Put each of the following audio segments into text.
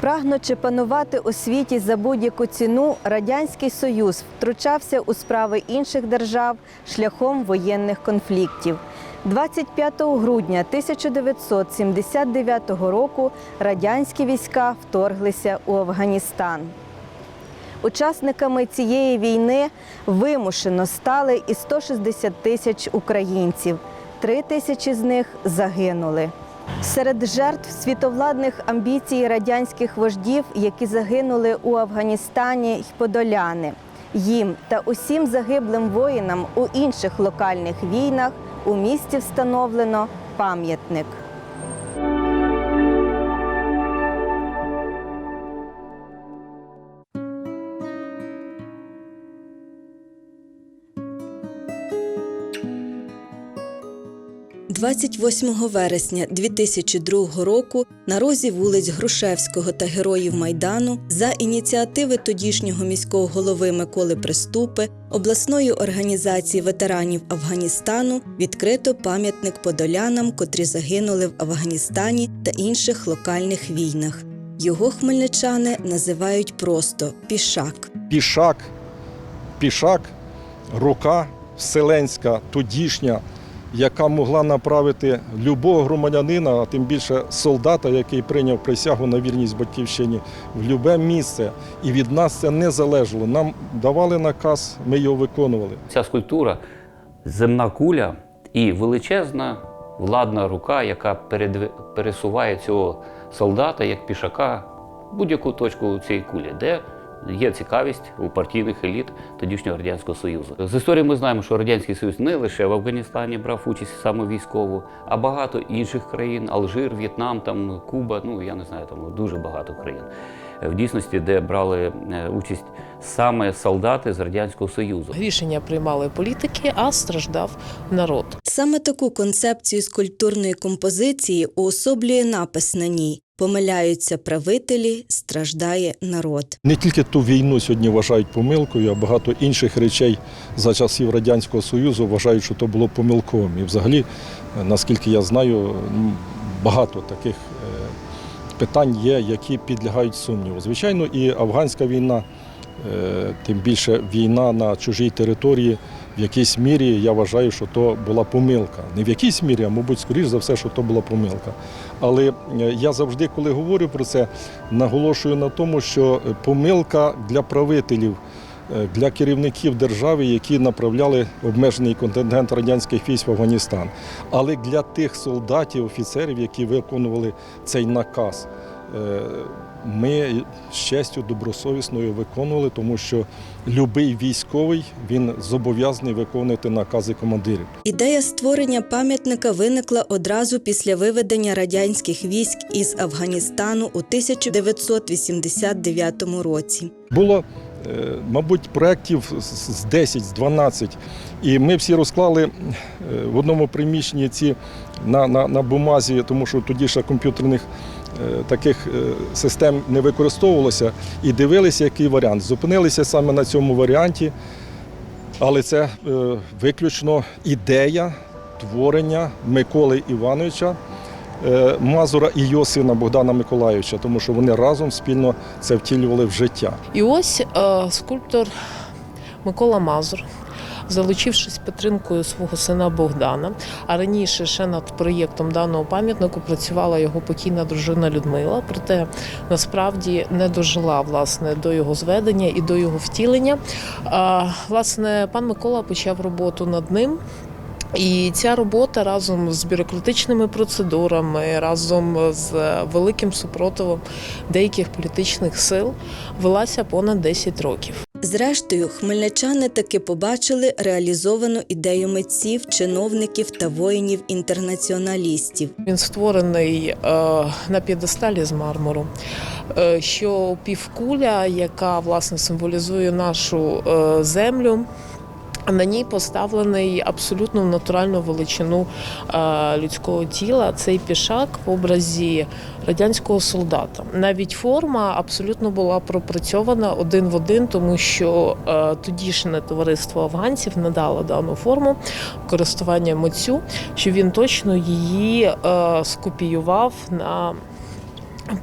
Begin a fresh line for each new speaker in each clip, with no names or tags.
Прагнучи панувати у світі за будь-яку ціну, радянський союз втручався у справи інших держав шляхом воєнних конфліктів. 25 грудня 1979 року радянські війська вторглися у Афганістан. Учасниками цієї війни вимушено стали і 160 тисяч українців. Три тисячі з них загинули. Серед жертв світовладних амбіцій радянських вождів, які загинули у Афганістані, й подоляни. Їм та усім загиблим воїнам у інших локальних війнах у місті встановлено пам'ятник. – 28 вересня 2002 року на розі вулиць Грушевського та Героїв Майдану за ініціативи тодішнього міського голови Миколи Приступи обласної організації ветеранів Афганістану відкрито пам'ятник подолянам, котрі загинули в Афганістані та інших локальних війнах. Його хмельничани називають просто пішак.
пішак, пішак, рука вселенська, тодішня, яка могла направити любого громадянина, а тим більше солдата, який прийняв присягу на вірність батьківщині, в любе місце. І від нас це не залежало. Нам давали наказ, ми його виконували.
Ця скульптура земна куля і величезна владна рука, яка пересуває цього солдата як пішака в будь-яку точку цієї кулі, де є цікавість у партійних еліт тодішнього радянського союзу. З історії ми знаємо, що радянський союз не лише в Афганістані брав участь саме військову, а багато інших країн Алжир, В'єтнам, там Куба. Ну я не знаю, там дуже багато країн. В дійсності, де брали е, участь саме солдати з радянського союзу.
Рішення приймали політики, а страждав народ.
Саме таку концепцію скульптурної композиції уособлює напис на ній: помиляються правителі, страждає народ.
Не тільки ту війну сьогодні вважають помилкою, а багато інших речей за часів Радянського Союзу вважають, що то було помилковим. І взагалі, е, наскільки я знаю, багато таких е, питань є, які підлягають сумніву. Звичайно, і афганська війна, тим більше війна на чужій території, в якійсь мірі я вважаю, що то була помилка. Не в якійсь мірі, а мабуть, скоріш за все, що то була помилка. Але е, я завжди, коли говорю про це, наголошую на тому, що е, помилка для правителів. е, Для керівників держави, які направляли обмежений контингент радянських військ в Афганістан, але для тих солдатів, офіцерів, які виконували цей наказ, е, ми з честю добросовісною виконували, тому що будь-який військовий він зобов'язаний виконувати накази командирів.
Ідея створення пам'ятника виникла одразу після виведення радянських військ із Афганістану у 1989 році.
Було, е, мабуть, проєктів з- з 10, з 12. І ми всі розклали е, в одному приміщенні ці на, на, на бумазі, тому що тоді ще комп'ютерних таких е, систем не використовувалося, і дивилися, який варіант. Зупинилися саме на цьому варіанті, але це е, виключно ідея творення Миколи Івановича. е, Мазура і його сина Богдана Миколайовича, тому що вони разом спільно це втілювали в життя.
І ось е, скульптор Микола Мазур. Залучившись підтримкою свого сина Богдана, а раніше ще над проєктом даного пам'ятнику працювала його покійна дружина Людмила. Проте насправді не дожила власне до його зведення і до його втілення. А, власне, пан Микола почав роботу над ним. І ця робота разом з бюрократичними процедурами, разом з великим супротивом деяких політичних сил велася понад 10 років.
Зрештою, хмельничани таки побачили реалізовану ідею митців, чиновників та воїнів-інтернаціоналістів.
Він створений е, на п'єдесталі з мармуру. е, Що півкуля, яка власне символізує нашу е, землю. На ній поставлений абсолютно в натуральну величину е, людського тіла цей пішак в образі радянського солдата. Навіть форма абсолютно була пропрацьована один в один, тому що е, тодішнє товариство афганців надало дану форму користування митцю, що він точно її е, скопіював на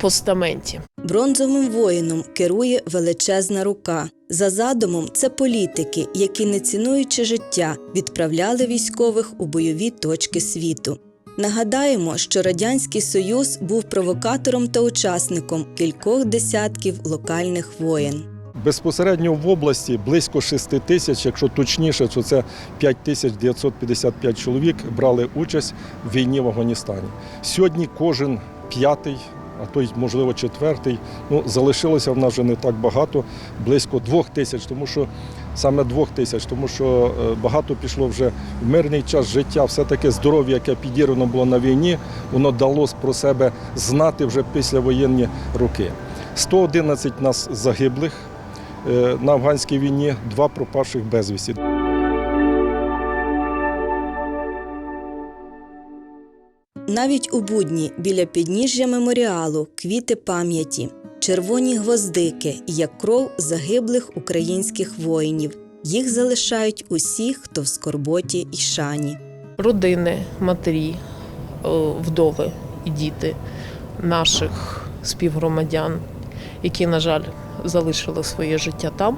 постаменті.
Бронзовим воїном керує величезна рука. За задумом, це політики, які, не цінуючи життя, відправляли військових у бойові точки світу. Нагадаємо, що Радянський Союз був провокатором та учасником кількох десятків локальних воєн.
Безпосередньо в області близько 6 тисяч, якщо точніше, то це 5955 чоловік брали участь в війні в Афганістані. Сьогодні кожен п'ятий, а то й можливо четвертий. Ну залишилося в нас вже не так багато, близько двох тисяч, тому що саме двох тисяч, тому що е, багато пішло вже в мирний час життя. Все таки здоров'я, яке підірвано було на війні, воно дало про себе знати вже післявоєнні роки. 111 нас загиблих е, на афганській війні, два пропавших безвісті.
Навіть у будні біля підніжжя меморіалу квіти пам'яті, червоні гвоздики, як кров загиблих українських воїнів. Їх залишають усі, хто в скорботі і шані.
родини, матері, е, вдови і діти наших співгромадян, які, на жаль, залишили своє життя там.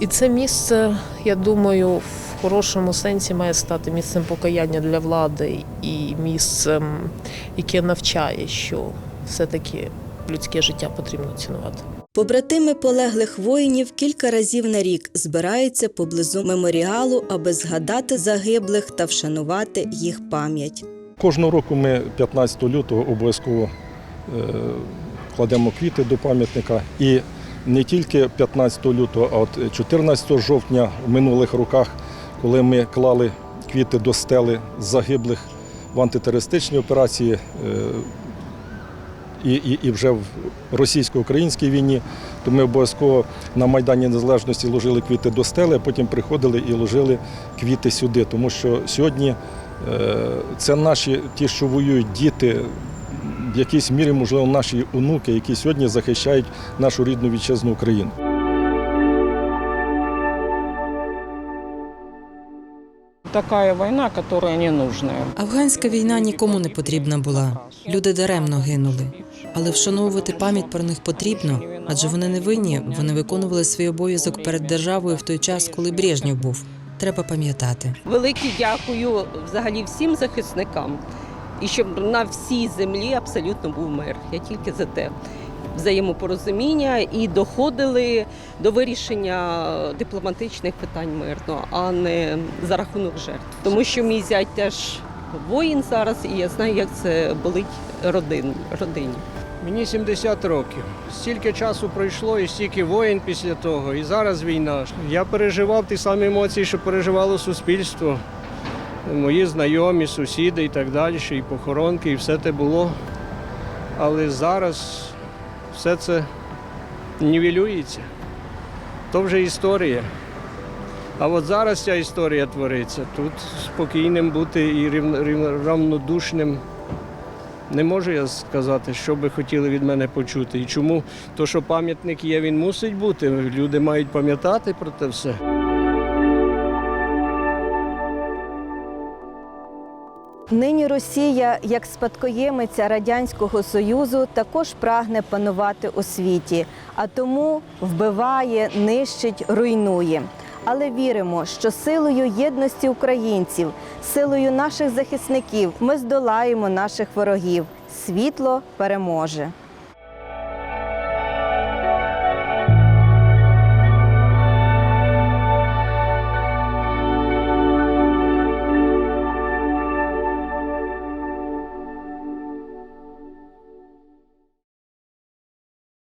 І це місце, я думаю, в хорошому сенсі має стати місцем покаяння для влади і місцем, яке навчає, що все-таки людське життя потрібно цінувати.
Побратими полеглих воїнів кілька разів на рік збираються поблизу меморіалу, аби згадати загиблих та вшанувати їх пам'ять.
Кожного року ми 15 лютого обов'язково е, кладемо квіти до пам'ятника. І не тільки 15 лютого, а от 14 жовтня в минулих роках, коли ми клали квіти до стели загиблих в антитерористичній операції. е, І, і, і вже в російсько-українській війні, то ми обов'язково на Майдані Незалежності ложили квіти до стели, а потім приходили і ложили квіти сюди. Тому що сьогодні е, це наші ті, що воюють, діти, в якійсь мірі, можливо, наші онуки, які сьогодні захищають нашу рідну вітчизну Україну.
Такая война, которая не нужная.
Афганська війна нікому не потрібна була. Люди даремно гинули. Але вшановувати пам'ять про них потрібно, адже вони не винні, вони виконували свій обов'язок перед державою в той час, коли Брежнєв був. Треба пам'ятати.
Велике дякую взагалі всім захисникам. І щоб на всій землі абсолютно був мир. Я тільки за те. Взаємопорозуміння і доходили до вирішення дипломатичних питань мирно, а не за рахунок жертв. Тому що мій зять теж воїн зараз, і я знаю, як це болить родин, родині.
Мені 70 років. Стільки часу пройшло і стільки воїн після того, і зараз війна. Я переживав ті самі емоції, що переживало суспільство, мої знайомі, сусіди і так далі, і похоронки, і все те було. Але зараз все це нівелюється. То вже історія. А от зараз ця історія твориться. Тут спокійним бути і равнодушним не можу я сказати, що би хотіли від мене почути. І чому то, що пам'ятник є, він мусить бути. Люди мають пам'ятати про те все.
Нині Росія, як спадкоємиця Радянського Союзу, також прагне панувати у світі, а тому вбиває, нищить, руйнує. Але віримо, що силою єдності українців, силою наших захисників ми здолаємо наших ворогів. Світло переможе.